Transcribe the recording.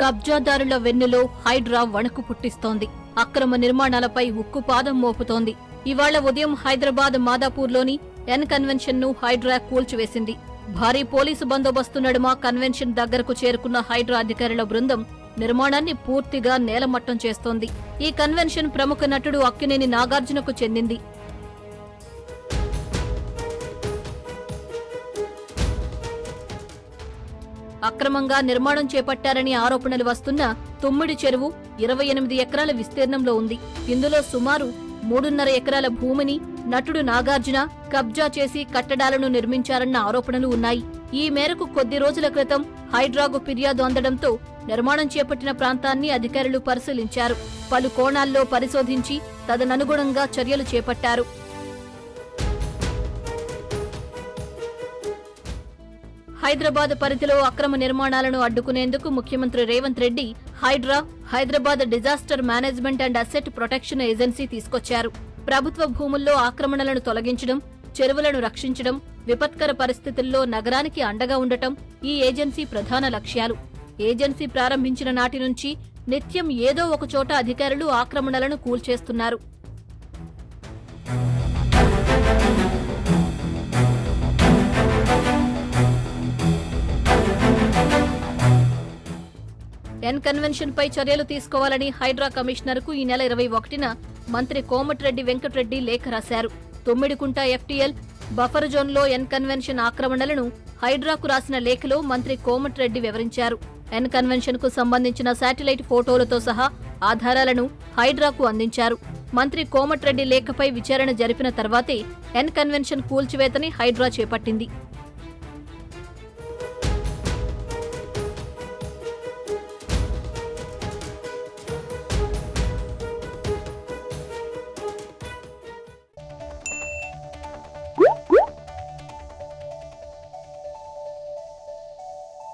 కబ్జాదారుల వెన్నులో హైడ్రా వణుకు పుట్టిస్తోంది. అక్రమ నిర్మాణాలపై ఉక్కుపాదం మోపుతోంది. ఇవాళ ఉదయం హైదరాబాద్ మాదాపూర్లోని ఎన్ కన్వెన్షన్ను హైడ్రా కూల్చివేసింది. భారీ పోలీసు బందోబస్తు నడుమ కన్వెన్షన్ దగ్గరకు చేరుకున్న హైడ్రా అధికారుల బృందం నిర్మాణాన్ని పూర్తిగా నేలమట్టం చేస్తోంది. ఈ కన్వెన్షన్ ప్రముఖ నటుడు అక్కినేని నాగార్జునకు చెందింది. అక్రమంగా నిర్మాణం చేపట్టారని ఆరోపణలు వస్తున్న తొమ్మిడి చెరువు ఇరవై ఎనిమిది ఎకరాల విస్తీర్ణంలో ఉంది. ఇందులో సుమారు మూడున్నర ఎకరాల భూమిని నటుడు నాగార్జున కబ్జా చేసి కట్టడాలను నిర్మించారన్న ఆరోపణలు ఉన్నాయి. ఈ మేరకు కొద్ది రోజుల క్రితం హైడ్రాకు ఫిర్యాదు అందడంతో నిర్మాణం చేపట్టిన ప్రాంతాన్ని అధికారులు పరిశీలించారు. పలు కోణాల్లో పరిశోధించి తదననుగుణంగా చర్యలు చేపట్టారు. హైదరాబాద్ పరిధిలో అక్రమ నిర్మాణాలను అడ్డుకునేందుకు ముఖ్యమంత్రి Revanth Reddy HYDRAA Hyderabad disaster management and asset protection agency తీసుకొచ్చారు. ప్రభుత్వ భూముల్లో ఆక్రమణలను తొలగించడం చెరువులను రక్షించడం విపత్కర పరిస్థితుల్లో నగరానికి అండగా ఉండటం ఈ ఏజెన్సీ ప్రధాన లక్ష్యాలు. ఏజెన్సీ ప్రారంభించిన నాటి నుంచి నిత్యం ఏదో ఒక చోట అధికారులు ఆక్రమణలను కూల్చేస్తున్నారు. ఎన్ కన్వెన్షన్ పై చర్యలు తీసుకోవాలని హైడ్రా కమిషనర్కు ఈ నెల ఇరవై ఒకటిన మంత్రి కోమటిరెడ్డి వెంకటరెడ్డి లేఖ రాశారు. తొమ్మిడికుంట ఎఫ్టీఎల్ బఫర్ జోన్లో ఎన్ కన్వెన్షన్ ఆక్రమణలను హైడ్రాకు రాసిన లేఖలో మంత్రి కోమటిరెడ్డి వివరించారు. ఎన్ కన్వెన్షన్కు సంబంధించిన శాటిలైట్ ఫోటోలతో సహా ఆధారాలను హైడ్రాకు అందించారు. మంత్రి కోమటిరెడ్డి లేఖపై విచారణ జరిపిన తర్వాతే ఎన్ కన్వెన్షన్ కూల్చివేతని హైడ్రా చేపట్టింది.